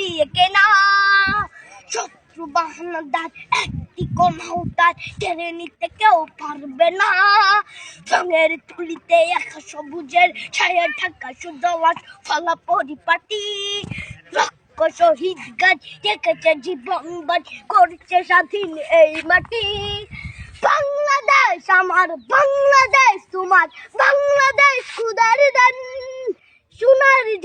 দিয়ে কেনা শত্রু বাহানাদার একটি কম কমাউতার কেড়ে নিতে কেউ পারবে না রঙের তুলিতে একা সবুজের ছায়া ঢাকা সুদলাস ফলা পরিপাটি শহীদ গাছ রেখেছে জীবন বাজ করছে স্বাধীন এই মাটি বাংলাদেশ, আমার বাংলাদেশ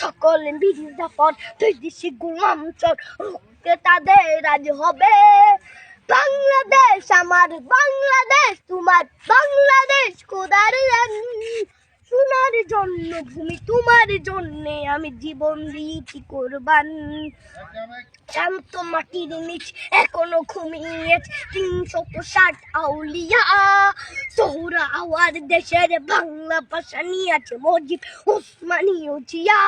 সকলে বিদেশি গোলাম চর রুখতে তাদের আজ হবে। বাংলাদেশ আমার, বাংলাদেশ তোমার, বাংলাদেশ কোদার সোনার জন্য ভূমি, তোমার জন্য আমি জীবন দিয়েছি কোরবান। শান্ত মাটির নিচ এখনও ঘুমিয়ে তিনশত ষাট আউলিয়া। আওয়ার দেশের বাংলা ভাষা নিয়ে আছে মজিব উসমানীয় জিয়া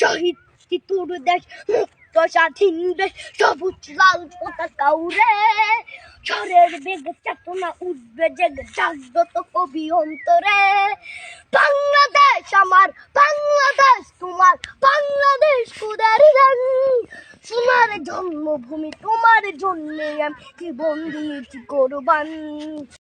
শহীদ তিতুর দেশ, মুক্ত স্বাধীন দেশ, সবুজ লাল পতাকা উড়ে। ঝড়ের বেগ চেতনা উঠবে, জেগে জাগ্রত কবি অন্তরে। বাংলাদেশ আমার, বাংলাদেশ তোমার, বাংলাদেশ কুদার সোনার জন্মভূমি, তোমার জন্যে আমি জীবন দিয়েছি কোরবান।